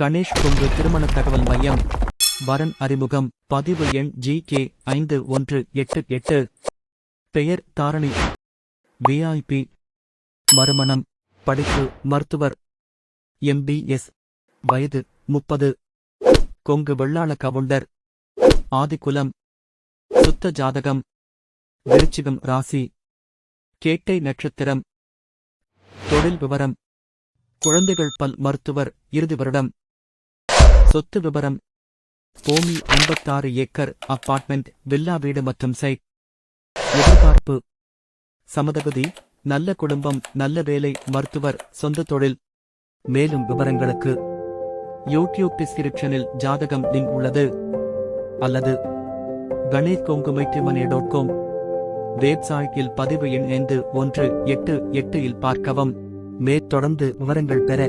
கணேஷ் கொங்கு திருமண தகவல் மையம். வரன் அறிமுகம். பதிவு எண் ஜி கே ஐந்து ஒன்று எட்டு எட்டு. பெயர் தாரணி. விஐபி மறுமணம். படிப்பு மருத்துவர். எம்பிஎஸ் வயது முப்பது. கொங்கு வெள்ளாள கவுண்டர். ஆதிக்குலம். சுத்த ஜாதகம். விருச்சிகம் ராசி. கேட்டை நட்சத்திரம். தொழில் விவரம். குழந்தைகள் பல் மருத்துவர். இறுதி வருடம். சொத்து விபரம். பூமி ஐம்பத்தாறு ஏக்கர் அபார்ட்மெண்ட் வில்லா வீடு மற்றும் சைட் எதிர்பார்ப்பு. சமதகுதி நல்ல குடும்பம் நல்ல வேலை மருத்துவர் சொந்த தொழில். மேலும் விவரங்களுக்கு யூடியூப் டிஸ்கிரிப்ஷனில் ஜாதகம் லிங்க் உள்ளது. அல்லது கணேஷ் கொங்குமைட்டுமனே டாட் காம் வெப்சைட்டில் பதிவு எண் ஐந்து ஒன்று எட்டு எட்டு இல் பார்க்கவும். மேற்தொடர்ந்து விவரங்கள் பெற